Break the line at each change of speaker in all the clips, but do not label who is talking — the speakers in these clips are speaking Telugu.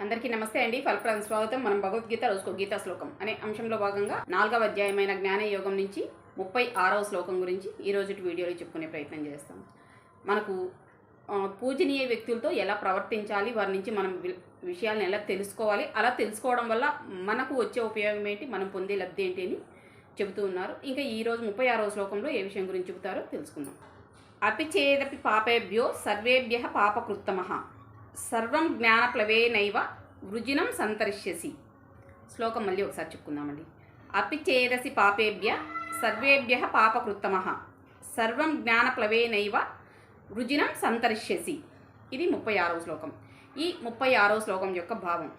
అందరికీ నమస్తే అండి. ఫలప్రదం స్వాగతం. మనం భగవద్గీత రోజుకో గీతా శ్లోకం అనే అంశంలో భాగంగా నాలుగవ అధ్యాయమైన జ్ఞాన యోగం నుంచి ముప్పై ఆరవ శ్లోకం గురించి ఈరోజు వీడియోలు వీడియోలో చెప్పుకునే ప్రయత్నం చేస్తాం. మనకు పూజనీయ వ్యక్తులతో ఎలా ప్రవర్తించాలి వారి నుంచి మనం వి- విషయాలను ఎలా తెలుసుకోవాలి అలా తెలుసుకోవడం వల్ల మనకు వచ్చే ఉపయోగం ఏంటి మనం పొందే లబ్ధి ఏంటి అని చెబుతూ ఉన్నారు. ఇంకా ఈ రోజు ముప్పై ఆరవ శ్లోకంలో ఏ విషయం గురించి చెబుతారో తెలుసుకుందాం. అపిచేదపి పాపేభ్యో సర్వేభ్య పాపకృత్తమ సర్వం జ్ఞానప్లవేనైవ వృజినం సంతరిష్యసి. శ్లోకం మళ్ళీ ఒకసారి చెప్పుకుందామండి. అపి చేదసి పాపేభ్య సర్వేభ్య పాపకృత్తమ. సర్వం జ్ఞానప్లవేనైవ వృజినం సంతరిష్యసి. ఇది ముప్పై ఆరవ శ్లోకం. ఈ ముప్పై ఆరవ శ్లోకం యొక్క భావం.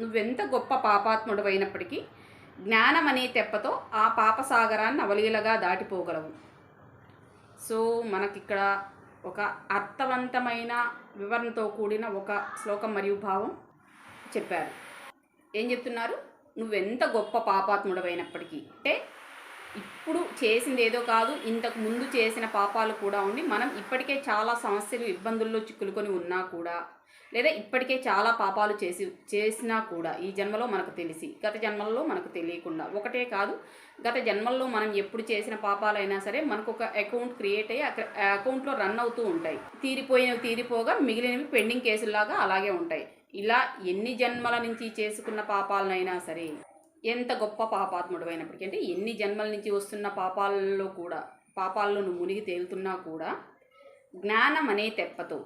నువ్వెంత గొప్ప పాపాత్ముడు అయినప్పటికీ జ్ఞానం అనే తెప్పతో ఆ పాపసాగరాన్ని అవలీలగా దాటిపోగలవు. సో మనకిక్కడ ఒక అర్థవంతమైన వివరణతో కూడిన ఒక శ్లోకం మరియు భావం చెప్పారు. ఏం చెప్తున్నారు? నువ్వెంత గొప్ప పాపాత్ముడవైనప్పటికీ. అంటే ఇప్పుడు చేసింది ఏదో కాదు ఇంతకు ముందు చేసిన పాపాలు కూడా ఉండి మనం ఇప్పటికే చాలా సమస్యలు ఇబ్బందుల్లో చిక్కులుకొని ఉన్నా కూడా లేదా ఇప్పటికే చాలా పాపాలు చేసి చేసినా కూడా ఈ జన్మలో మనకు తెలిసి గత జన్మల్లో మనకు తెలియకుండా ఒకటే కాదు గత జన్మల్లో మనం ఎప్పుడు చేసిన పాపాలైనా సరే మనకు ఒక అకౌంట్ క్రియేట్ అయ్యి అక్కడ అకౌంట్లో రన్ అవుతూ ఉంటాయి. తీరిపోయినవి తీరిపోగా మిగిలినవి పెండింగ్ కేసుల్లాగా అలాగే ఉంటాయి. ఇలా ఎన్ని జన్మల నుంచి చేసుకున్న పాపాలనైనా సరే ఎంత గొప్ప పాపాత్ముడు అయినప్పటికీ అంటే ఎన్ని జన్మల నుంచి వస్తున్న పాపాలలో కూడా పాపాల్లో నువ్వు మునిగి తేలుతున్నా కూడా జ్ఞానం అనే తెప్పతో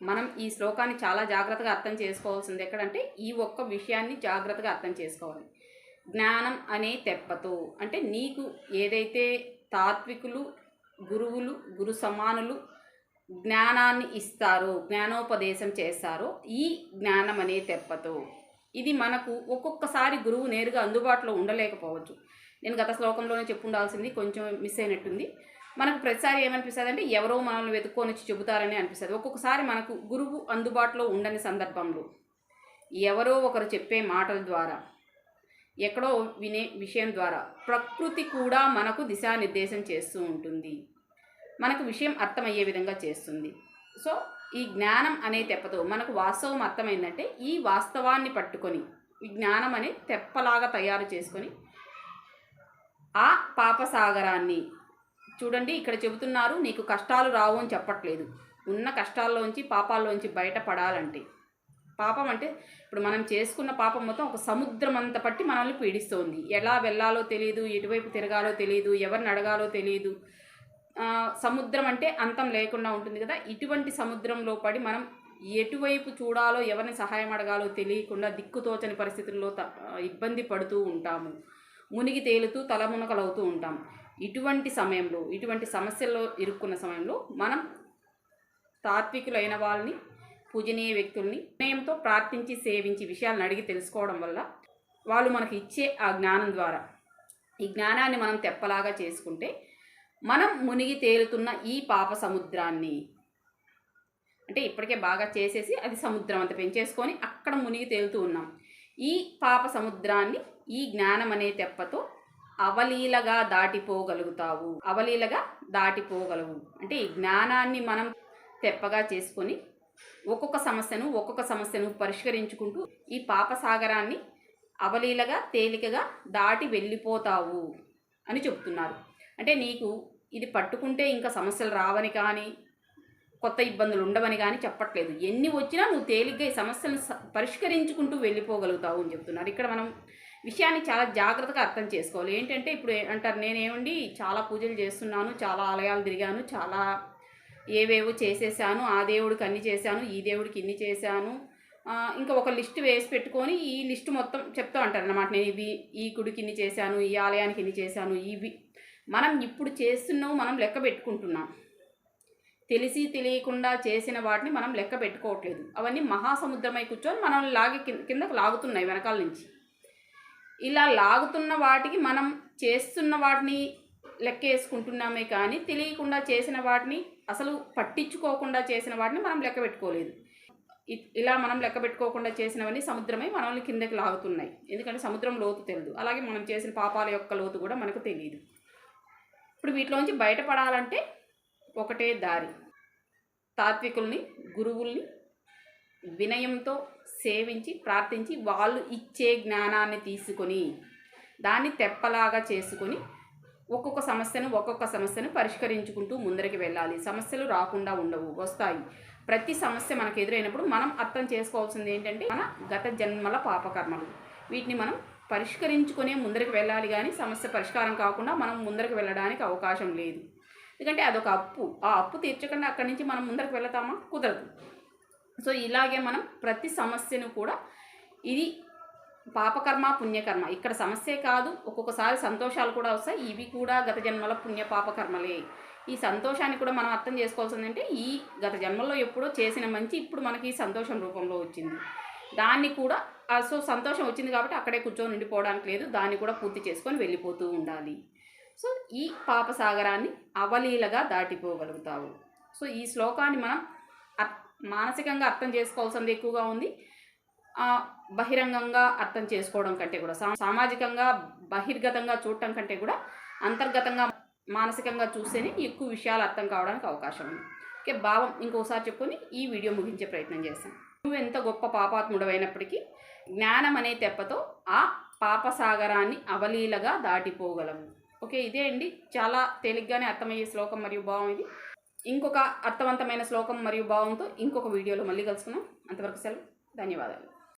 మనం ఈ శ్లోకాన్ని చాలా జాగ్రత్తగా అర్థం చేసుకోవాల్సింది ఎక్కడంటే ఈ ఒక్క విషయాన్ని జాగ్రత్తగా అర్థం చేసుకోవాలి. జ్ఞానం అనే తెప్పతో అంటే నీకు ఏదైతే తాత్వికులు గురువులు గురు సమానులు జ్ఞానాన్ని ఇస్తారో జ్ఞానోపదేశం చేస్తారో ఈ జ్ఞానం అనే తెప్పతో ఇది మనకు ఒక్కొక్కసారి గురువు నేరుగా అందుబాటులో ఉండలేకపోవచ్చు. నేను గత శ్లోకంలోనే చెప్పుండాల్సింది కొంచెం మిస్ అయినట్టుంది. మనకు ప్రతిసారి ఏమనిపిస్తుంది అంటే ఎవరో మనల్ని వెతుక్కొని వచ్చి చెబుతారని అనిపిస్తుంది. ఒక్కొక్కసారి మనకు గురువు అందుబాటులో ఉండని సందర్భంలో ఎవరో ఒకరు చెప్పే మాటల ద్వారా ఎక్కడో వినే విషయం ద్వారా ప్రకృతి కూడా మనకు దిశానిర్దేశం చేస్తూ ఉంటుంది. మనకు విషయం అర్థమయ్యే విధంగా చేస్తుంది. సో ఈ జ్ఞానం అనే తెప్పతో మనకు వాస్తవం అర్థమైందంటే ఈ వాస్తవాన్ని పట్టుకొని ఈ జ్ఞానం అనే తెప్పలాగా తయారు చేసుకొని ఆ పాపసాగరాన్ని చూడండి ఇక్కడ చెబుతున్నారు నీకు కష్టాలు రావు అని చెప్పట్లేదు. ఉన్న కష్టాల్లోంచి పాపాల్లోంచి బయటపడాలంటే. పాపం అంటే ఇప్పుడు మనం చేసుకున్న పాపం మొత్తం ఒక సముద్రం అంత పట్టి మనల్ని పీడిస్తోంది. ఎలా వెళ్ళాలో తెలియదు ఎటువైపు తిరగాలో తెలియదు ఎవరిని అడగాలో తెలియదు సముద్రం అంటే అంతం లేకుండా ఉంటుంది కదా. ఇటువంటి సముద్రంలో పడి మనం ఎటువైపు చూడాలో ఎవరిని సహాయం అడగాలో తెలియకుండా దిక్కుతోచని పరిస్థితుల్లో త- ఇబ్బంది పడుతూ ఉంటాము. మునిగి తేలుతూ తలమునకలవుతూ ఉంటాం. ఇటువంటి సమయంలో ఇటువంటి సమస్యల్లో ఇరుక్కున్న సమయంలో మనం తాత్వికులైన వాళ్ళని పూజనీయ వ్యక్తుల్ని నిర్ణయంతో ప్రార్థించి సేవించి విషయాలను అడిగి తెలుసుకోవడం వల్ల వాళ్ళు మనకి ఇచ్చే ఆ జ్ఞానం ద్వారా ఈ జ్ఞానాన్ని మనం తెప్పలాగా చేసుకుంటే మనం మునిగి తేలుతున్న ఈ పాప సముద్రాన్ని. అంటే ఇప్పటికే బాగా చేసేసి అది సముద్రం అంత పెంచేసుకొని అక్కడ మునిగి తేలుతూ ఉన్నాం. ఈ పాప సముద్రాన్ని ఈ జ్ఞానం అనే తెప్పతో అవలీలగా దాటిపోగలుగుతావు. అవలీలగా దాటిపోగలవు. అంటే ఈ జ్ఞానాన్ని మనం తెప్పగా చేసుకొని ఒక్కొక్క సమస్యను ఒక్కొక్క సమస్యను పరిష్కరించుకుంటూ ఈ పాప సాగరాన్ని అవలీలగా తేలికగా దాటి వెళ్ళిపోతావు అని చెప్తున్నారు. అంటే నీకు ఇది పట్టుకుంటే ఇంకా సమస్యలు రావని కానీ కొత్త ఇబ్బందులు ఉండవని కానీ చెప్పట్లేదు. ఎన్ని వచ్చినా నువ్వు తేలిగ్గా ఈ సమస్యలను పరిష్కరించుకుంటూ వెళ్ళిపోగలుగుతావు అని చెప్తున్నారు. ఇక్కడ మనం విషయాన్ని చాలా జాగ్రత్తగా అర్థం చేసుకోవాలి. ఏంటంటే ఇప్పుడు ఏ- అంటారు నేనేమండి చాలా పూజలు చేస్తున్నాను చాలా ఆలయాలు తిరిగాను చాలా ఏవేవో చేసేసాను ఆ దేవుడికి అన్ని చేశాను ఈ దేవుడికి ఇన్ని చేశాను. ఇంకా ఒక లిస్ట్ వేసి పెట్టుకొని ఈ లిస్ట్ మొత్తం చెప్తూ అంటారు అన్నమాట నేను ఇవి ఈ గుడికి ఇన్ని చేశాను ఈ ఆలయానికి ఇన్ని చేశాను ఇవి మనం ఇప్పుడు చేస్తున్నావు మనం లెక్క పెట్టుకుంటున్నాం. తెలిసి తెలియకుండా చేసిన వాటిని మనం లెక్క పెట్టుకోవట్లేదు. అవన్నీ మహాసముద్రమై కూర్చొని మనల్ని లాగి కింద- కిందకు లాగుతున్నాయి వెనకాల నుంచి. ఇలా లాగుతున్న వాటికి మనం చేస్తున్న వాటిని లెక్క వేసుకుంటున్నామే కానీ తెలియకుండా చేసిన వాటిని అసలు పట్టించుకోకుండా చేసిన వాటిని మనం లెక్క పెట్టుకోలేదు. ఇ- ఇలా మనం లెక్క పెట్టుకోకుండా చేసినవన్నీ సముద్రమై మనల్ని కిందకి లాగుతున్నాయి. ఎందుకంటే సముద్రం లోతు తెలియదు అలాగే మనం చేసిన పాపాల యొక్క లోతు కూడా మనకు తెలియదు ఇప్పుడు వీటిలోంచి బయటపడాలంటే ఒకటే దారి. తాత్వికుల్ని గురువుల్ని వినయంతో సేవించి ప్రార్థించి వాళ్ళు ఇచ్చే జ్ఞానాన్ని తీసుకొని దాన్ని తెప్పలాగా చేసుకొని ఒక్కొక్క సమస్యను ఒక్కొక్క సమస్యను పరిష్కరించుకుంటూ ముందరికి వెళ్ళాలి. సమస్యలు రాకుండా ఉండవు వస్తాయి. ప్రతి సమస్య మనకు ఎదురైనప్పుడు మనం అర్థం చేసుకోవాల్సింది ఏంటంటే మన గత జన్మల పాపకర్మలు. వీటిని మనం పరిష్కరించుకునే ముందరికి వెళ్ళాలి కానీ సమస్య పరిష్కారం కాకుండా మనం ముందరికి వెళ్ళడానికి అవకాశం లేదు. ఎందుకంటే అదొక అప్పు. ఆ అప్పు తీర్చకుండా అక్కడి నుంచి మనం ముందరికి వెళతామా? కుదరదు. సో ఇలాగే మనం ప్రతి సమస్యను కూడా ఇది పాపకర్మ పుణ్యకర్మ. ఇక్కడ సమస్యే కాదు ఒక్కొక్కసారి సంతోషాలు కూడా వస్తాయి. ఇవి కూడా గత జన్మల పుణ్య పాపకర్మలే. ఈ సంతోషాన్ని కూడా మనం అర్థం చేసుకోవాల్సింది అంటే ఈ గత జన్మల్లో ఎప్పుడో చేసిన మంచి ఇప్పుడు మనకి సంతోషం రూపంలో వచ్చింది. దాన్ని కూడా సో సంతోషం వచ్చింది కాబట్టి అక్కడే కూర్చొని ఉండిపోవడానికి లేదు. దాన్ని కూడా పూర్తి చేసుకొని వెళ్ళిపోతూ ఉండాలి. సో ఈ పాపసాగరాన్ని అవలీలగా దాటిపోగలుగుతావు. సో ఈ శ్లోకాన్ని మనం అర్- మానసికంగా అర్థం చేసుకోవాల్సింది ఎక్కువగా ఉంది. బహిరంగంగా అర్థం చేసుకోవడం కంటే కూడా సామాజికంగా బహిర్గతంగా చూడటం కంటే కూడా అంతర్గతంగా మానసికంగా చూస్తేనే ఎక్కువ విషయాలు అర్థం కావడానికి అవకాశం ఉంది. ఓకే భావం ఇంకోసారి చెప్పుకొని ఈ వీడియో ముగించే ప్రయత్నం చేస్తాను. నువ్వు ఎంత గొప్ప పాపాత్ముడవైనప్పటికీ జ్ఞానం అనే తెప్పతో ఆ పాపసాగరాన్ని అవలీలగా దాటిపోగలము ఓకే ఇదే అండి. చాలా తేలిగ్గానే అర్థమయ్యే శ్లోకం మరియు భావం ఇది. ఇంకొక అర్థవంతమైన శ్లోకం మరియు భావంతో ఇంకొక వీడియోలో మళ్ళీ కలుసుకున్నాం అంతవరకు సెలవు. ధన్యవాదాలు.